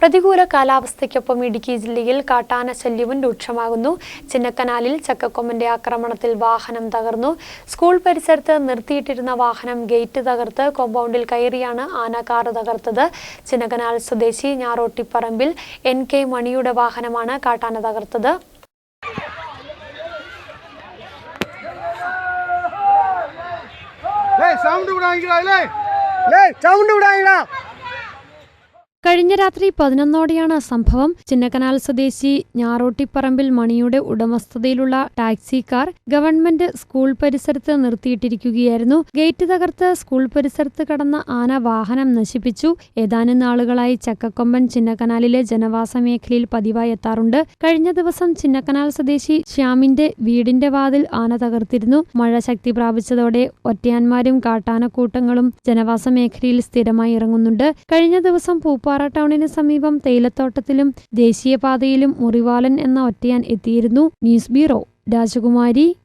പ്രതികൂല കാലാവസ്ഥയ്ക്കൊപ്പം ഇടുക്കി ജില്ലയിൽ കാട്ടാന ശല്യവും രൂക്ഷമാകുന്നു. ചിന്നക്കനാലിൽ ചക്കക്കൊമ്പന്റെ ആക്രമണത്തിൽ വാഹനം തകർന്നു. സ്കൂൾ പരിസരത്ത് നിർത്തിയിട്ടിരുന്ന വാഹനം ഗേറ്റ് തകർത്ത് കോമ്പൗണ്ടിൽ കയറിയാണ് ആന കാറ് തകർത്തത്. ചിന്നക്കനാൽ സ്വദേശി ഞാറോട്ടിപ്പറമ്പിൽ എൻ കെ മണിയുടെ വാഹനമാണ് കാട്ടാന തകർത്തത്. സൗണ്ട് വിടാങ്കിടാ സൗണ്ട് വിടാങ്കിടാ കഴിഞ്ഞ രാത്രി പതിനൊന്നോടെയാണ് സംഭവം. ചിന്നക്കനാൽ സ്വദേശി ഞാറോട്ടിപ്പറമ്പിൽ മണിയുടെ ഉടമസ്ഥതയിലുള്ള ടാക്സി കാർ ഗവൺമെന്റ് സ്കൂൾ പരിസരത്ത് നിർത്തിയിട്ടിരിക്കുകയായിരുന്നു. ഗേറ്റ് തകർത്ത് സ്കൂൾ പരിസരത്ത് കടന്ന ആന വാഹനം നശിപ്പിച്ചു. ഏതാനും നാളുകളായി ചക്കക്കൊമ്പൻ ചിന്നക്കനാലിലെ ജനവാസ മേഖലയിൽ പതിവായി എത്താറുണ്ട്. കഴിഞ്ഞ ദിവസം ചിന്നക്കനാൽ സ്വദേശി ശ്യാമിന്റെ വീടിന്റെ വാതിൽ ആന തകർത്തിരുന്നു. മഴ ശക്തി പ്രാപിച്ചതോടെ ഒറ്റയാന്മാരും കാട്ടാനക്കൂട്ടങ്ങളും ജനവാസ മേഖലയിൽ സ്ഥിരമായി ഇറങ്ങുന്നുണ്ട്. കഴിഞ്ഞ ദിവസം പൂപ്പാറ ടൗണിന് സമീപം തേയിലത്തോട്ടത്തിലും ദേശീയപാതയിലും മുറിവാലൻ എന്ന ഒറ്റയാൻ എത്തിയിരുന്നു. ന്യൂസ് ബ്യൂറോ രാജകുമാരി